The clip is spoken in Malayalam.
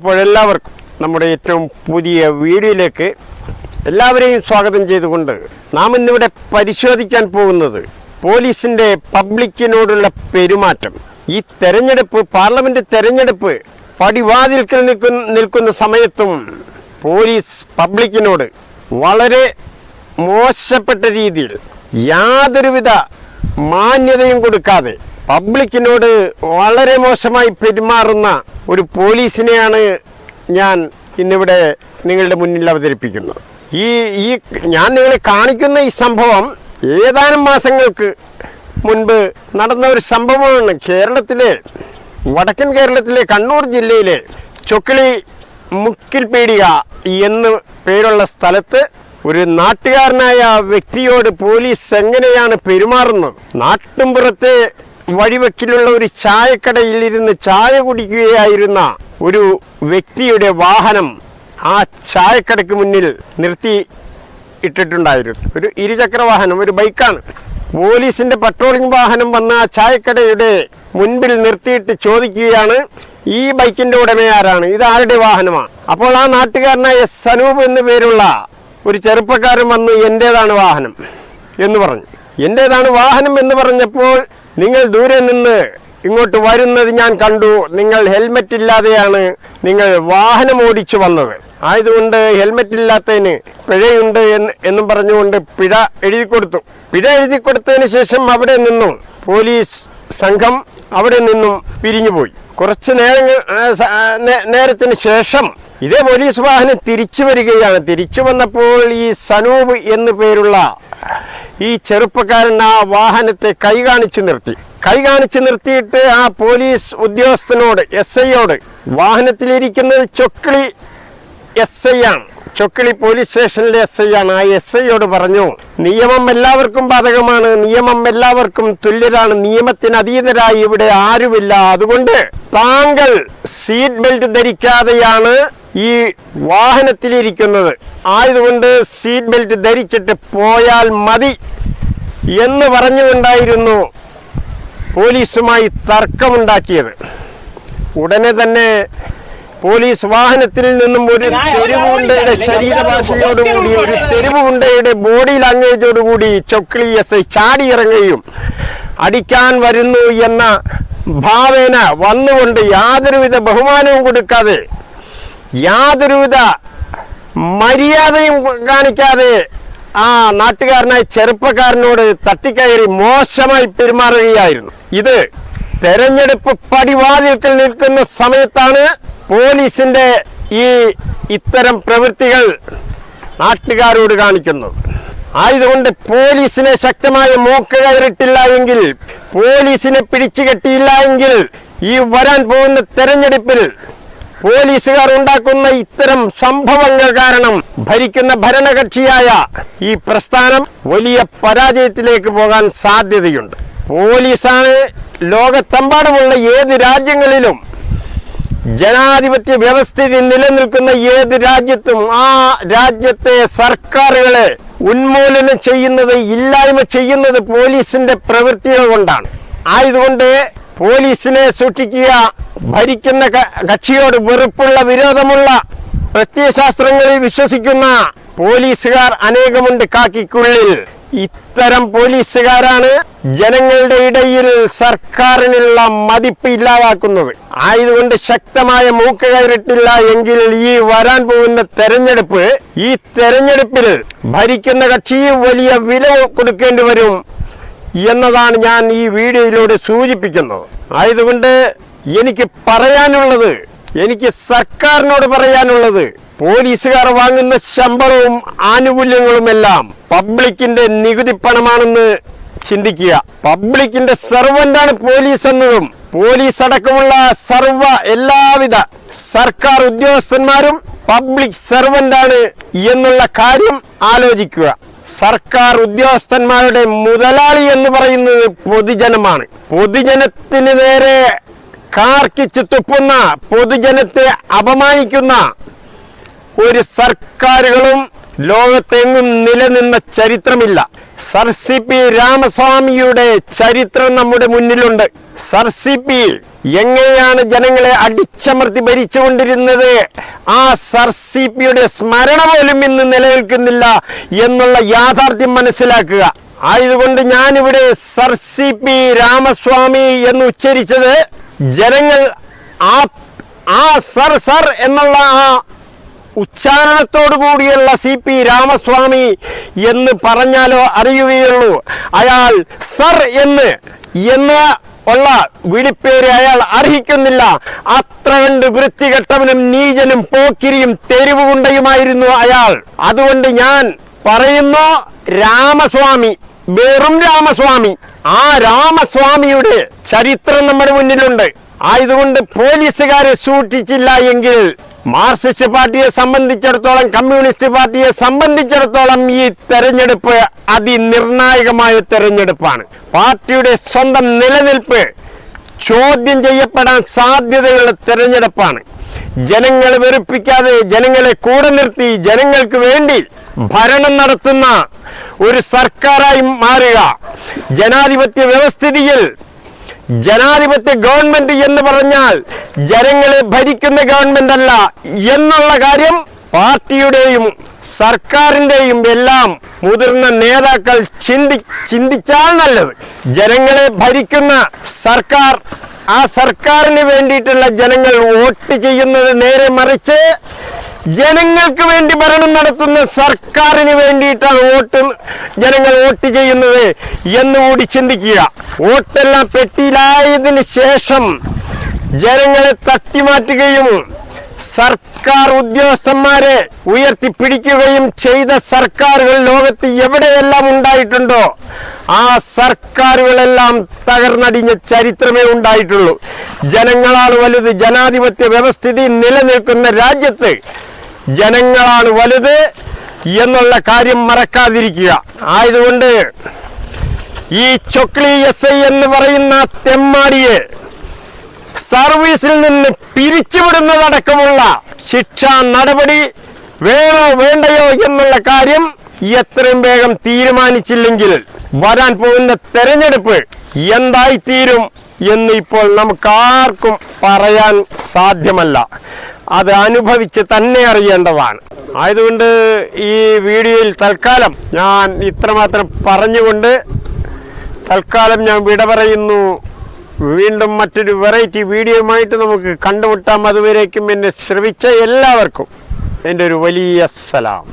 അപ്പോഴെല്ലാവർക്കും നമ്മുടെ ഏറ്റവും പുതിയ വീഡിയോയിലേക്ക് എല്ലാവരെയും സ്വാഗതം ചെയ്തുകൊണ്ട് നാം ഇന്നിവിടെ പരിശോധിക്കാൻ പോകുന്നത് പോലീസിന്റെ പബ്ലിക്കിനോടുള്ള പെരുമാറ്റം. ഈ തെരഞ്ഞെടുപ്പ് പാർലമെന്റ് തെരഞ്ഞെടുപ്പ് പടിവാതിൽക്കൽ നിൽക്കുന്ന നിൽക്കുന്ന സമയത്തും പോലീസ് പബ്ലിക്കിനോട് വളരെ മോശപ്പെട്ട രീതിയിൽ യാതൊരുവിധ മാന്യതയും കൊടുക്കാതെ പബ്ലിക്കിനോട് വളരെ മോശമായി പെരുമാറുന്ന ഒരു പോലീസിനെയാണ് ഞാൻ ഇന്നിവിടെ നിങ്ങളുടെ മുന്നിൽ അവതരിപ്പിക്കുന്നത്. ഈ ഈ ഞാൻ നിങ്ങളെ കാണിക്കുന്ന ഈ സംഭവം ഏതാനും മാസങ്ങൾക്ക് മുൻപ് നടന്ന ഒരു സംഭവമാണ്. കേരളത്തിലെ വടക്കൻ കേരളത്തിലെ കണ്ണൂർ ജില്ലയിലെ ചൊക്കിളി മുക്കിൽപീടിക എന്ന് പേരുള്ള സ്ഥലത്ത് ഒരു നാട്ടുകാരനായ വ്യക്തിയോട് പോലീസ് എങ്ങനെയാണ് പെരുമാറുന്നത്? നാട്ടുംപുറത്തെ വഴിവെക്കിലുള്ള ഒരു ചായക്കടയിൽ ഇരുന്ന് ചായ കുടിക്കുകയായിരുന്ന ഒരു വ്യക്തിയുടെ വാഹനം ആ ചായക്കടയ്ക്ക് മുന്നിൽ നിർത്തി ഇട്ടിട്ടുണ്ടായിരുന്നു. ഒരു ഇരുചക്ര വാഹനം ഒരു ബൈക്കാണ്. പോലീസിന്റെ പട്രോളിംഗ് വാഹനം വന്ന ആ ചായക്കടയുടെ മുൻപിൽ നിർത്തിയിട്ട് ചോദിക്കുകയാണ് ഈ ബൈക്കിന്റെ ഉടമ ആരാണ്? ഇത് ആരുടെ വാഹനമാണ് അപ്പോൾ ആ നാട്ടുകാരനായ സനൂപ് എന്നു പേരുള്ള ഒരു ചെറുപ്പക്കാരൻ വന്ന് എന്റേതാണ് വാഹനം? എന്ന് പറഞ്ഞു. എന്റേതാണ് വാഹനം? എന്ന് പറഞ്ഞപ്പോൾ നിങ്ങൾ ദൂരെ നിന്ന് ഇങ്ങോട്ട് വരുന്നത് ഞാൻ കണ്ടു. നിങ്ങൾ ഹെൽമെറ്റ് ഇല്ലാതെയാണ് നിങ്ങൾ വാഹനം ഓടിച്ചു വന്നത്. ആയതുകൊണ്ട് ഹെൽമെറ്റ് ഇല്ലാത്തതിന് പിഴയുണ്ട് എന്ന് എന്നും പറഞ്ഞുകൊണ്ട് പിഴ എഴുതി കൊടുത്തു. പിഴ എഴുതി കൊടുത്തതിന് ശേഷം അവിടെ നിന്നും പോലീസ് സംഘം അവിടെ നിന്നും പിരിഞ്ഞുപോയി കുറച്ച് നേരം നേരത്തിന് ശേഷം ഇതേ പോലീസ് വാഹനം തിരിച്ചു വരികയാണ്. തിരിച്ചു വന്നപ്പോൾ ഈ സനൂപ് എന്നു പേരുള്ള ഈ ചെറുപ്പക്കാരൻ ആ വാഹനത്തെ കൈ കാണിച്ചു നിർത്തി. കൈ കാണിച്ചു നിർത്തിയിട്ട് ആ പോലീസ് ഉദ്യോഗസ്ഥനോട് എസ് ഐയോട് വാഹനത്തിലിരിക്കുന്നത് ചൊക്കിളി എസ് ഐ ആണ്. ചൊക്കിളി പോലീസ് സ്റ്റേഷനിലെ എസ് ഐ ആണ്. ആ എസ് ഐയോട് പറഞ്ഞു നിയമം എല്ലാവർക്കും ബാധകമാണ്. നിയമം എല്ലാവർക്കും തുല്യരാണ് നിയമത്തിന് അതീതരായി ഇവിടെ ആരുമില്ല. അതുകൊണ്ട് താങ്കൾ സീറ്റ് ബെൽറ്റ് ധരിക്കാതെയാണ് ഈ വാഹനത്തിലിരിക്കുന്നത്. ആയതുകൊണ്ട് സീറ്റ് ബെൽറ്റ് ധരിച്ചിട്ട് പോയാൽ മതി എന്ന് പറഞ്ഞുകൊണ്ടായിരുന്നു പോലീസുമായി തർക്കമുണ്ടാക്കിയത്. ഉടനെ തന്നെ പോലീസ് വാഹനത്തിൽ നിന്നും ഒരു തെരുവുണ്ടയുടെ ശരീരഭാഷയോടുകൂടി ഒരു തെരുവുണ്ടയുടെ ബോഡി ലാംഗ്വേജോടുകൂടി ചൊക്ലി എസ് ഐ ചാടിയിറങ്ങുകയും അടിക്കാൻ വരുന്നു എന്ന ഭാവേന വന്നുകൊണ്ട് യാതൊരുവിധ ബഹുമാനവും കൊടുക്കാതെ യാതൊരുവിധ മര്യാദയും കാണിക്കാതെ ആ നാട്ടുകാരനായ ചെറുപ്പക്കാരനോട് തട്ടിക്കയറി മോശമായി പെരുമാറുകയായിരുന്നു. ഇത് തെരഞ്ഞെടുപ്പ് പടിവാതിൽക്കൽ നിൽക്കുന്ന സമയത്താണ് പോലീസിന്റെ ഈ ഇത്തരം പ്രവൃത്തികൾ നാട്ടുകാരോട് കാണിക്കുന്നത്. ആയതുകൊണ്ട് പോലീസിനെ ശക്തമായ മൂക്ക് കയറിട്ടില്ല എങ്കിൽ പോലീസിനെ പിടിച്ചു കെട്ടിയില്ല എങ്കിൽ ഈ വരാൻ പോകുന്ന തെരഞ്ഞെടുപ്പിൽ പോലീസുകാർ ഉണ്ടാക്കുന്ന ഇത്തരം സംഭവങ്ങൾ കാരണം ഭരിക്കുന്ന ഭരണകക്ഷിയായ ഈ പ്രസ്ഥാനം വലിയ പരാജയത്തിലേക്ക് പോകാൻ സാധ്യതയുണ്ട്. പോലീസാണ് ലോകത്തെമ്പാടുമുള്ള ഏത് രാജ്യങ്ങളിലും ജനാധിപത്യ വ്യവസ്ഥിതി നിലനിൽക്കുന്ന ഏത് രാജ്യത്തും ആ രാജ്യത്തെ സർക്കാരുകളെ ഉന്മൂലനം ചെയ്യുന്നത് ഇല്ലായ്മ ചെയ്യുന്നത് പോലീസിന്റെ പ്രവൃത്തികൾ കൊണ്ടാണ്. ആയതുകൊണ്ട് പോലീസിനെ സൂക്ഷിക്കുക. ഭരിക്കുന്ന കക്ഷിയോട് വെറുപ്പുള്ള വിരോധമുള്ള പ്രത്യയശാസ്ത്രങ്ങളിൽ വിശ്വസിക്കുന്ന പോലീസുകാർ അനേകമുണ്ട് കാക്കിക്കുള്ളിൽ. ഇത്തരം പോലീസുകാരാണ് ജനങ്ങളുടെ ഇടയിൽ സർക്കാരിനുള്ള മതിപ്പ് ഇല്ലാതാക്കുന്നത്. ആയതുകൊണ്ട് ശക്തമായ മൂക്ക് കയറിട്ടില്ല എങ്കിൽ ഈ വരാൻ പോകുന്ന തെരഞ്ഞെടുപ്പ് ഈ തെരഞ്ഞെടുപ്പിൽ ഭരിക്കുന്ന കക്ഷി വലിയ വില കൊടുക്കേണ്ടി വരും. എന്നതാണ് ഞാൻ ഈ വീഡിയോയിലൂടെ സൂചിപ്പിക്കുന്നത്. ആയതുകൊണ്ട് എനിക്ക് പറയാനുള്ളത് എനിക്ക് സർക്കാരിനോട് പറയാനുള്ളത് പോലീസുകാർ വാങ്ങുന്ന ശമ്പളവും ആനുകൂല്യങ്ങളുമെല്ലാം പബ്ലിക്കിന്റെ നികുതി പണമാണെന്ന് ചിന്തിക്കുക. പബ്ലിക്കിന്റെ സർവന്റാണ് പോലീസ് എന്നതും പോലീസ് അടക്കമുള്ള സർവ എല്ലാവിധ സർക്കാർ ഉദ്യോഗസ്ഥന്മാരും പബ്ലിക് സർവന്റാണ് എന്നുള്ള കാര്യം ആലോചിക്കുക. സർക്കാർ ഉദ്യോഗസ്ഥന്മാരുടെ മുതലാളി എന്ന് പറയുന്നത് പൊതുജനമാണ്. പൊതുജനത്തിന് നേരെ കാർക്കിച്ച് തുപ്പുന്ന പൊതുജനത്തെ അപമാനിക്കുന്ന ഒരു സർക്കാരുകളും ലോകത്തെങ്ങും നിലനിന്ന ചരിത്രമില്ല. സർ സി പി രാമസ്വാമിയുടെ ചരിത്രം നമ്മുടെ മുന്നിലുണ്ട്. സർ സി പി എങ്ങനെയാണ് ജനങ്ങളെ അടിച്ചമർത്തി ഭരിച്ചുകൊണ്ടിരുന്നത്? ആ സർ സി പിയുടെ സ്മരണ പോലും ഇന്ന് നിലനിൽക്കുന്നില്ല എന്നുള്ള യാഥാർത്ഥ്യം മനസ്സിലാക്കുക. ആയതുകൊണ്ട് ഞാനിവിടെ സർ സി പി രാമസ്വാമി എന്ന് ഉച്ചരിച്ചത് ജനങ്ങൾ ആ ആ സർ സർ എന്നുള്ള ആ ഉച്ചാരണത്തോടു കൂടിയുള്ള സി പി രാമസ്വാമി എന്ന് പറഞ്ഞാലോ അറിയുകയുള്ളൂ. അയാൾ സർ എന്ന് എന്ന് ഉള്ള വിളിപ്പേര് അയാൾ അർഹിക്കുന്നില്ല. അത്ര കണ്ട് വൃത്തികെട്ടവനും നീചനും പോക്കിരിയും തെരുവുകുണ്ടയുമായിരുന്നു അയാൾ. അതുകൊണ്ട് ഞാൻ പറയുന്നു രാമസ്വാമി വെറും രാമസ്വാമി ആ രാമസ്വാമിയുടെ ചരിത്രം നമ്മുടെ മുന്നിലുണ്ട്. ആയതുകൊണ്ട് പോലീസുകാരെ സൂക്ഷിച്ചില്ല എങ്കിൽ മാർക്സിസ്റ്റ് പാർട്ടിയെ സംബന്ധിച്ചിടത്തോളം കമ്മ്യൂണിസ്റ്റ് പാർട്ടിയെ സംബന്ധിച്ചിടത്തോളം ഈ തെരഞ്ഞെടുപ്പ് അതിനിർണായകമായ തെരഞ്ഞെടുപ്പാണ്. പാർട്ടിയുടെ സ്വന്തം നിലനിൽപ്പ് ചോദ്യം ചെയ്യപ്പെടാൻ സാധ്യതയുള്ള തെരഞ്ഞെടുപ്പാണ്. ജനങ്ങളെ വെറുപ്പിക്കാതെ ജനങ്ങളെ കൂടെ നിർത്തി ജനങ്ങൾക്ക് വേണ്ടി ഭരണം നടത്തുന്ന ഒരു സർക്കാരായി മാറുക. ജനാധിപത്യ വ്യവസ്ഥിതിയിൽ ജനാധിപത്യ ഗവൺമെന്റ് എന്ന് പറഞ്ഞാൽ ജനങ്ങളെ ഭരിക്കുന്ന ഗവൺമെന്റ് അല്ല എന്നുള്ള കാര്യം പാർട്ടിയുടെയും സർക്കാരിന്റെയും എല്ലാം മുതിർന്ന നേതാക്കൾ ചിന്തി ചിന്തിച്ചാൽ നല്ലത്. ജനങ്ങളെ ഭരിക്കുന്ന സർക്കാർ ആ സർക്കാരിന് വേണ്ടിയിട്ടുള്ള ജനങ്ങൾ വോട്ട് ചെയ്യുന്നത് നേരെ മറിച്ച് ജനങ്ങൾക്ക് വേണ്ടി ഭരണം നടത്തുന്ന സർക്കാരിന് വേണ്ടിയിട്ടാണ് വോട്ട് ജനങ്ങൾ വോട്ട് ചെയ്യുന്നത് എന്നുകൂടി ചിന്തിക്കുക. വോട്ടെല്ലാം പെട്ടിയിലായതിന് ശേഷം ജനങ്ങളെ തട്ടിമാറ്റുകയും സർക്കാർ ഉദ്യോഗസ്ഥന്മാരെ ഉയർത്തിപ്പിടിക്കുകയും ചെയ്ത സർക്കാരുകൾ ലോകത്ത് എവിടെയെല്ലാം ഉണ്ടായിട്ടുണ്ടോ ആ സർക്കാരുകളെല്ലാം തകർന്നടിഞ്ഞ ചരിത്രമേ ഉണ്ടായിട്ടുള്ളൂ. ജനങ്ങളാണ് വലുത് ജനാധിപത്യ വ്യവസ്ഥിതി നിലനിൽക്കുന്ന രാജ്യത്ത് ജനങ്ങളാണ് വലുത് എന്നുള്ള കാര്യം മറക്കാതിരിക്കുക. ആയതുകൊണ്ട് ഈ ചൊക്ലി എസ് ഐ എന്ന് പറയുന്ന തെമ്മാടിയെ സർവീസിൽ നിന്ന് പിരിച്ചുവിടുന്നതടക്കമുള്ള ശിക്ഷാ നടപടി വേണോ വേണ്ടയോ എന്നുള്ള കാര്യം എത്രയും വേഗം തീരുമാനിച്ചില്ലെങ്കിൽ വരാൻ പോകുന്ന തെരഞ്ഞെടുപ്പ് എന്തായി തീരും എന്ന് ഇപ്പോൾ നമുക്ക് ആർക്കും പറയാൻ സാധ്യമല്ല. അത് അനുഭവിച്ച് തന്നെ അറിയേണ്ടതാണ്. ആയതുകൊണ്ട് ഈ വീഡിയോയിൽ തൽക്കാലം ഞാൻ ഇത്രമാത്രം പറഞ്ഞുകൊണ്ട് തൽക്കാലം ഞാൻ വിട പറയുന്നു. വീണ്ടും മറ്റൊരു വെറൈറ്റി വീഡിയോയുമായിട്ട് നമുക്ക് കണ്ടുമുട്ടാം. അതുവരേക്കും എന്നെ ശ്രവിച്ച എല്ലാവർക്കും എന്റെ ഒരു വലിയ സലാം.